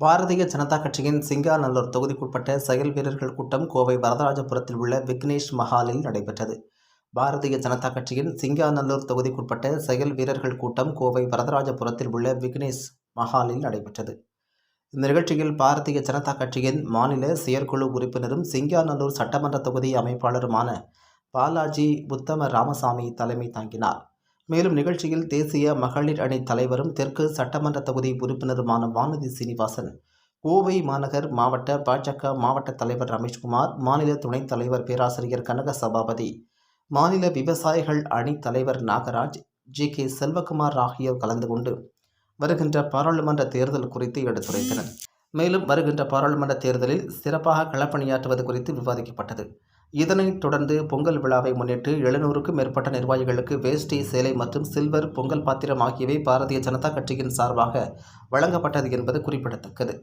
பாரதிய ஜனதா கட்சியின் சிங்காநல்லூர் தொகுதிக்குட்பட்ட செயல் வீரர்கள் கூட்டம் கோவை வரதராஜபுரத்தில் உள்ள விக்னேஷ் மஹாலில் நடைபெற்றது. பாரதிய ஜனதா கட்சியின் சிங்காநல்லூர் தொகுதிக்குட்பட்ட செயல் வீரர்கள் கூட்டம் கோவை வரதராஜபுரத்தில் உள்ள விக்னேஷ் மஹாலில் நடைபெற்றது. இந்த நிகழ்ச்சியில் பாரதிய ஜனதா கட்சியின் மாநில செயற்குழு உறுப்பினரும் சிங்காநல்லூர் சட்டமன்ற தொகுதி அமைப்பாளருமான பாலாஜி உத்தம ராமசாமி தலைமை தாங்கினார். மேலும் நிகழ்ச்சியில் தேசிய மகளிர் அணி தலைவரும் தெற்கு சட்டமன்ற தொகுதி உறுப்பினருமான வானதி சீனிவாசன் கோவை மாநகர் மாவட்ட பாஜக மாவட்ட தலைவர் ரமேஷ்குமார் மாநில துணைத் தலைவர் பேராசிரியர் கனக சபாபதி மாநில விவசாயிகள் அணி தலைவர் நாகராஜ் ஜி. கே. செல்வகுமார் ஆகியோர் கலந்து கொண்டு வருகின்ற பாராளுமன்ற தேர்தல் குறித்து எடுத்துரைத்தனர். மேலும் வருகின்ற பாராளுமன்ற தேர்தலில் சிறப்பாக களப்பணியாற்றுவது குறித்து விவாதிக்கப்பட்டது. இதனைத் தொடர்ந்து பொங்கல் விழாவை முன்னிட்டு எழுநூறுக்கும் மேற்பட்ட நிர்வாகிகளுக்கு வேஷ்டி சேலை மற்றும் சில்வர் பொங்கல் பாத்திரம் ஆகியவை பாரதிய ஜனதா கட்சியின் சார்பாக வழங்கப்பட்டது என்பது குறிப்பிடத்தக்கது.